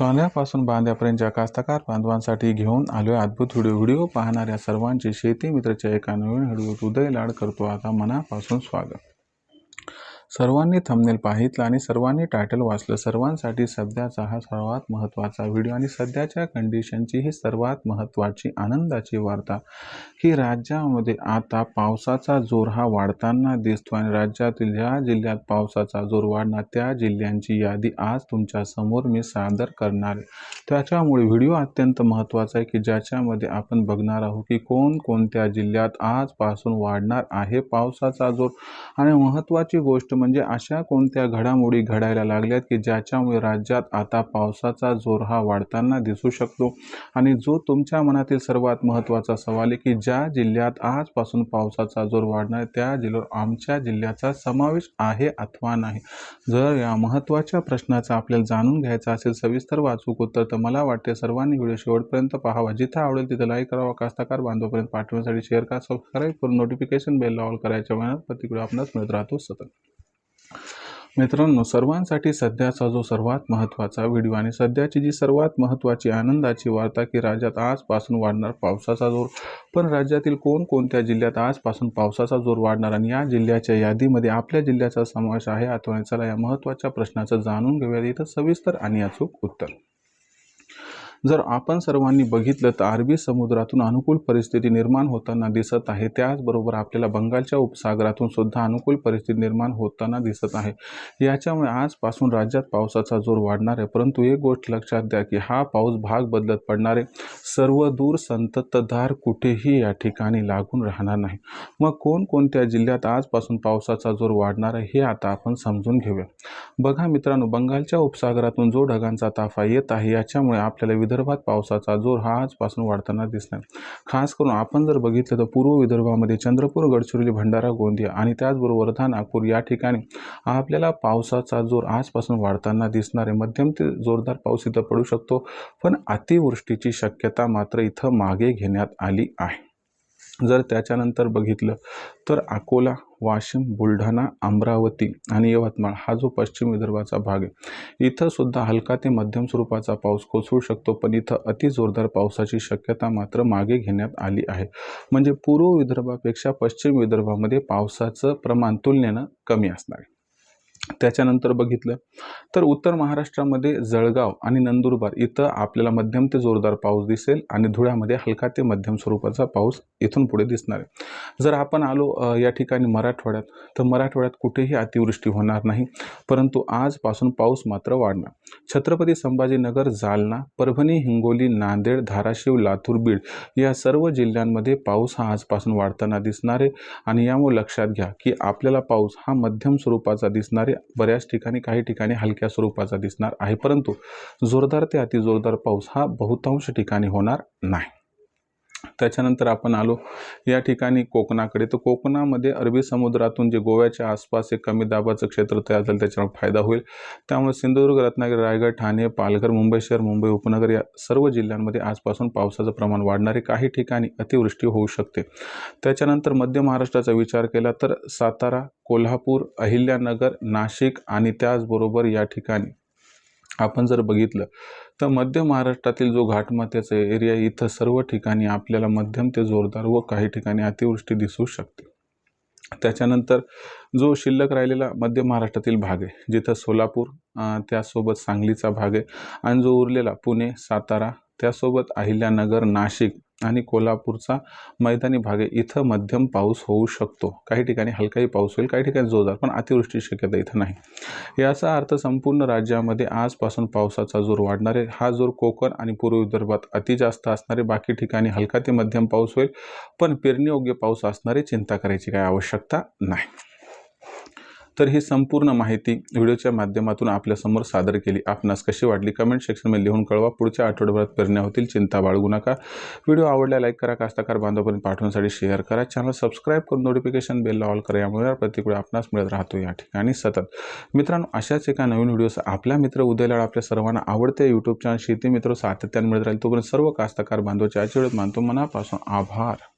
सोन्यापासून बांध्यापर्यंतच्या कास्तकार बांधवांसाठी घेऊन आलोय अद्भुत व्हिडिओ व्हिडिओ पाहणाऱ्या सर्वांचे शेती मित्रच्या एका नवीन व्हिडिओ हृदय लाड करतो. आता मनापासून स्वागत. सर्वांनी थंबनेल पाहितलं आणि सर्वांनी टायटल वाचलं. सर्वांसाठी सध्याचा हा सर्वात महत्त्वाचा व्हिडिओ आणि सध्याच्या कंडिशनची ही सर्वात महत्त्वाची आनंदाची वार्ता. की राज्यामध्ये आता पावसाचा जोर हा वाढताना दिसतो आणि राज्यातील ज्या जिल्ह्यात पावसाचा जोर वाढणार त्या जिल्ह्यांची यादी आज तुमच्यासमोर मी सादर करणार आहे. त्याच्यामुळे व्हिडिओ अत्यंत महत्त्वाचा आहे की ज्याच्यामध्ये आपण बघणार आहोत की कोणकोणत्या जिल्ह्यात आजपासून वाढणार आहे पावसाचा जोर. आणि महत्त्वाची गोष्ट म्हणजे अशा कोणत्या घडामोडी घडायला लागल्यात की ज्याच्यामुळे राज्यात आता पावसाचा जोर हा वाढताना दिसू शकतो? आणि जो तुमच्या मनातील सर्वात महत्त्वाचा सवाल आहे की ज्या जिल्ह्यात आजपासून पावसाचा जोर वाढणार त्या जिल्ह्यावर आमच्या जिल्ह्याचा समावेश आहे अथवा नाही? जर या महत्त्वाच्या प्रश्नाचा आपल्याला जाणून घ्यायचा असेल सविस्तर वाचूक उत्तर तर मला वाटते सर्वांनी व्हिडिओ शेवटपर्यंत पाहावा. जिथं आवडेल तिथं लाईक करावा. कास्ताकार बांधवापर्यंत पाठवण्यासाठी शेअर करा. सबस्क्राईब करून नोटिफिकेशन बेल ऑल करायच्या वेळात प्रतिक्रिया आपणास मिळत राहतो सतत. मित्रांनो सर्वांसाठी सध्याचा जो सर्वात महत्त्वाचा व्हिडिओ आणि सध्याची जी सर्वात महत्त्वाची आनंदाची वार्ता की राज्यात आजपासून वाढणार पावसाचा जोर पण राज्यातील कोणकोणत्या जिल्ह्यात आजपासून पावसाचा जोर वाढणार आणि या जिल्ह्याच्या यादीमध्ये आपल्या जिल्ह्याचा समावेश आहे अथवा चला या महत्त्वाच्या प्रश्नाचं जाणून घेऊया इथं सविस्तर आणि अचूक उत्तर. जर आपण सर्वांनी बघितलं तर अरबी समुद्रातून अनुकूल परिस्थिती निर्माण होताना दिसत आहे. त्याचबरोबर आपल्याला बंगालच्या उपसागरातून सुद्धा अनुकूल परिस्थिती निर्माण होताना दिसत आहे. याच्यामुळे आजपासून राज्यात पावसाचा जोर वाढणार आहे. परंतु एक गोष्ट लक्षात द्या की हा पाऊस भाग बदलत पडणारे सर्व दूर संततधार कुठेही या ठिकाणी लागून राहणार नाही. मग कोणकोणत्या जिल्ह्यात आजपासून पावसाचा जोर वाढणार आहे हे आता आपण समजून घेऊया. बघा मित्रांनो बंगालच्या उपसागरातून जो ढगांचा ताफा येत आहे याच्यामुळे आपल्याला विदर्भात पावसाचा जोर हा आजपासून वाढताना दिसणार खास करून आपण जर बघितलं तर पूर्व विदर्भामध्ये चंद्रपूर गडचिरोली भंडारा गोंदिया आणि त्याचबरोबर वर्धा नागपूर या ठिकाणी आपल्याला पावसाचा जोर आजपासून वाढताना दिसणार आहे मध्यम ते जोरदार पाऊस इथं पडू शकतो. पण अतिवृष्टीची शक्यता मात्र इथं मागे घेण्यात आली आहे. जर त्याच्यानंतर बघितलं तर अकोला वाशिम बुलढाणा अमरावती आणि यवतमाळ हा जो पश्चिम विदर्भाचा भाग आहे. इथं सुद्धा हलका ते मध्यम स्वरूपाचा पाऊस कोसळू शकतो पण इथं अति जोरदार पावसाची शक्यता मात्र मागे घेण्यात आली आहे. म्हणजे पूर्व विदर्भापेक्षा पश्चिम विदर्भामध्ये पावसाचं प्रमाण तुलनेनं कमी असणार आहे. त्याच्यानंतर बघितलं. तर उत्तर महाराष्ट्रामध्ये जळगाव आणि नंदुरबार इथं आपल्याला मध्यम ते जोरदार पाऊस दिसेल आणि धुळ्यामध्ये हलका ते मध्यम स्वरूपाचा पाऊस इथून पुढे दिसणार आहे. जर आपण आलो या ठिकाणी मराठवाड्यात तर मराठवाड्यात कुठेही अतिवृष्टी होणार नाही परंतु आजपासून पाऊस मात्र वाढणार. छत्रपती संभाजीनगर जालना परभणी हिंगोली नांदेड धाराशिव लातूर बीड या सर्व जिल्ह्यांमध्ये पाऊस हा आजपासून वाढताना दिसणार आहे. आणि यामुळे लक्षात घ्या की आपल्याला पाऊस हा मध्यम स्वरूपाचा दिसणार आहे बऱ्याच ठिकाणी काही ठिकाणी हलक्या स्वरूपाचा दिसणार आहे परंतु जोरदार ते अतिजोरदार पाऊस हा बहुतांश ठिकाणी होणार नाही. त्याच्यानंतर आपण आलो. या ठिकाणी कोकणाकडे. तर कोकणामध्ये अरबी समुद्रातून जे गोव्याच्या आसपास एक कमी दाबाचं क्षेत्र तयार झालं त्याच्यावर फायदा होईल. त्यामुळे सिंधुदुर्ग रत्नागिरी रायगड ठाणे पालघर मुंबई शहर मुंबई उपनगर या सर्व जिल्ह्यांमध्ये आजपासून पावसाचं प्रमाण वाढणारे काही ठिकाणी अतिवृष्टी होऊ शकते. त्याच्यानंतर मध्य महाराष्ट्राचा विचार केला तर सातारा कोल्हापूर अहिल्यानगर नाशिक आणि त्याचबरोबर या ठिकाणी आपण जर बघितलं तर मध्य महाराष्ट्रातील जो घाटमाथ्याचा एरिया इथं सर्व ठिकाणी आपल्याला मध्यम ते जोरदार व काही ठिकाणी अतिवृष्टी दिसू शकते. त्याच्यानंतर जो शिल्लक राहिलेला मध्य महाराष्ट्रातील भाग आहे जिथं सोलापूर त्यासोबत सांगलीचा भाग आहे आणि जो उरलेला पुणे सातारा त्यासोबत अहिल्यानगर नाशिक आणि कोल्हापूरचा मैदानी भाग आहे. इथं मध्यम पाऊस होऊ शकतो. काही ठिकाणी हलकाही पाऊस होईल काही ठिकाणी जोरदार पण अतिवृष्टी शक्यता इथं नाही. याचा अर्थ संपूर्ण राज्यामध्ये आजपासून पावसाचा जोर वाढणार आहे. हा जोर कोकण आणि पूर्व विदर्भात अति जास्त असणारे बाकी ठिकाणी हलका ते मध्यम पाऊस होईल पण पेरणीयोग्य पाऊस असणारे चिंता करायची काही आवश्यकता नाही. तर ही संपूर्ण माहिती व्हिडिओच्या माध्यमातून आपल्यासमोर सादर केली. आपणास कशी वाटली? कमेंट सेक्शनमध्ये लिहून कळवा. पुढच्या आठवड्याभरात परिणाम होतील. चिंता बाळगू नका. व्हिडिओ आवडला लाईक करा. कास्ताकार बांधवापर्यंत पाठवण्यासाठी शेअर करा. चॅनल सबस्क्राईब करून नोटिफिकेशन बेलला ऑल करा. यामुळे प्रतिक्रिया आपणास मिळत राहतो या ठिकाणी सतत. मित्रांनो अशाच एका नवीन व्हिडिओ आपला मित्र उदयलाड आपल्या सर्वांना आवडते. यूट्यूब चॅनल शेती मित्र सातत्याने मिळत राहील. तोपर्यंत सर्व कास्तकार बांधवाच्या आजच्या वेळेत मानतो. मनापासून आभार.